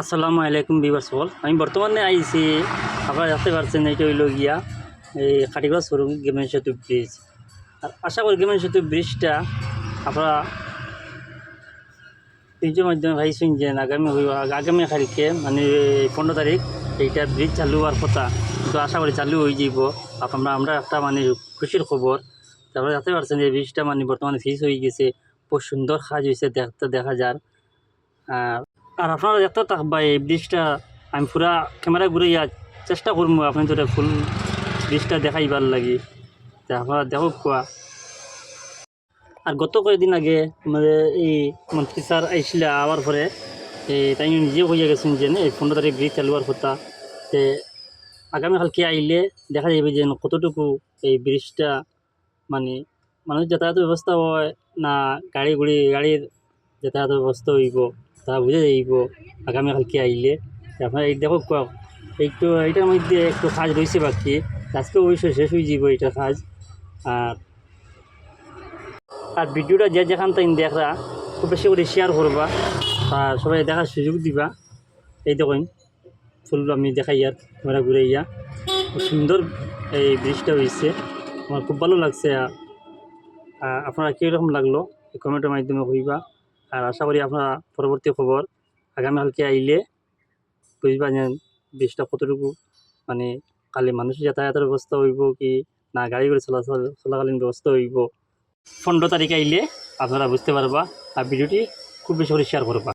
আসসালামু আলাইকুম বিবার সকল আমি বর্তমানে আইছি, আপনারা দেখতে পারছেন এইটা হইল গিয়া, এই খাটিগড়া সরু গেমেন সেতু ব্রিজ। আর আশা করি গেমেন সেতু ব্রিজটা আপনারা ব্রিজের মাধ্যমে ভাইছেন যে আগামী আগামী তারিখে মানে পনেরো তারিখ, এইটা ব্রিজ চালু হওয়ার কথা। তো আশা করি চালু হয়ে যাব আপনারা, আমরা একটা মানে খুশির খবর তারপরে দেখতে পারছেন এই ব্রিজটা মানে বর্তমানে ফিস হয়ে গেছে, খুব সুন্দর কাজ হয়েছে, দেখতে দেখা যার। আর আপনারা দেখতে থাকবা এই ব্রিজটা আমি পুরা ক্যামেরা ঘুরাইয়া চেষ্টা করব আপনি তো ফুল ব্রিজটা দেখাইবার লাগি। তা আপনারা দেখো কোয়া আর গত কয়েকদিন আগে আমাদের এই মন্ত্রী স্যার আইসিলা আবার পরে এই তাই নিজে হইয়া গেছেন যে এই পনেরো তারিখ ব্রিজ চালু হওয়ার কথা। তে আগামীকালকে আইলে দেখা যাবে যে কতটুকু এই ব্রিজটা মানে মানুষ যাতায়াত ব্যবস্থা হয় না গাড়ি গুড়ি, গাড়ির যাতায়াত ব্যবস্থা হইব। তা বুঝে যাইব আগামীকালকে আইলে। আপনার এই দেখো কোয়া একটু এইটার মধ্যে একটু কাজ রয়েছে বাকি। আজকে অবশ্যই শেষ হয়ে যাব এইটার কাজ। আর আর ভিডিওটা যে যেখান থেকে দেখরা, খুব বেশি করে শেয়ার করবা। আর সবাই দেখার সুযোগ দিবা। এই দেখুন, ফুল আমি দেখাই আর ঘোরা ঘুরে ইয়া খুব সুন্দর এই ব্রিজটা হয়েছে আমার খুব ভালো লাগছে। আপনারা কীরকম লাগল? কমেন্টের মাধ্যমে হইবা আর আশা করি আপনারা পরবর্তী খবর আগামীকালকে আইলে বুঝবা যে দেশটা কতটুকু মানে কালি মানুষের যাতায়াতের ব্যবস্থা হইব কি না গাড়ি করে চলাচল চলাকালীন ব্যবস্থা হইব। পনেরো তারিখ আইলে আপনারা বুঝতে পারবা আর ভিডিওটি খুব বেশি করে শেয়ার করবা।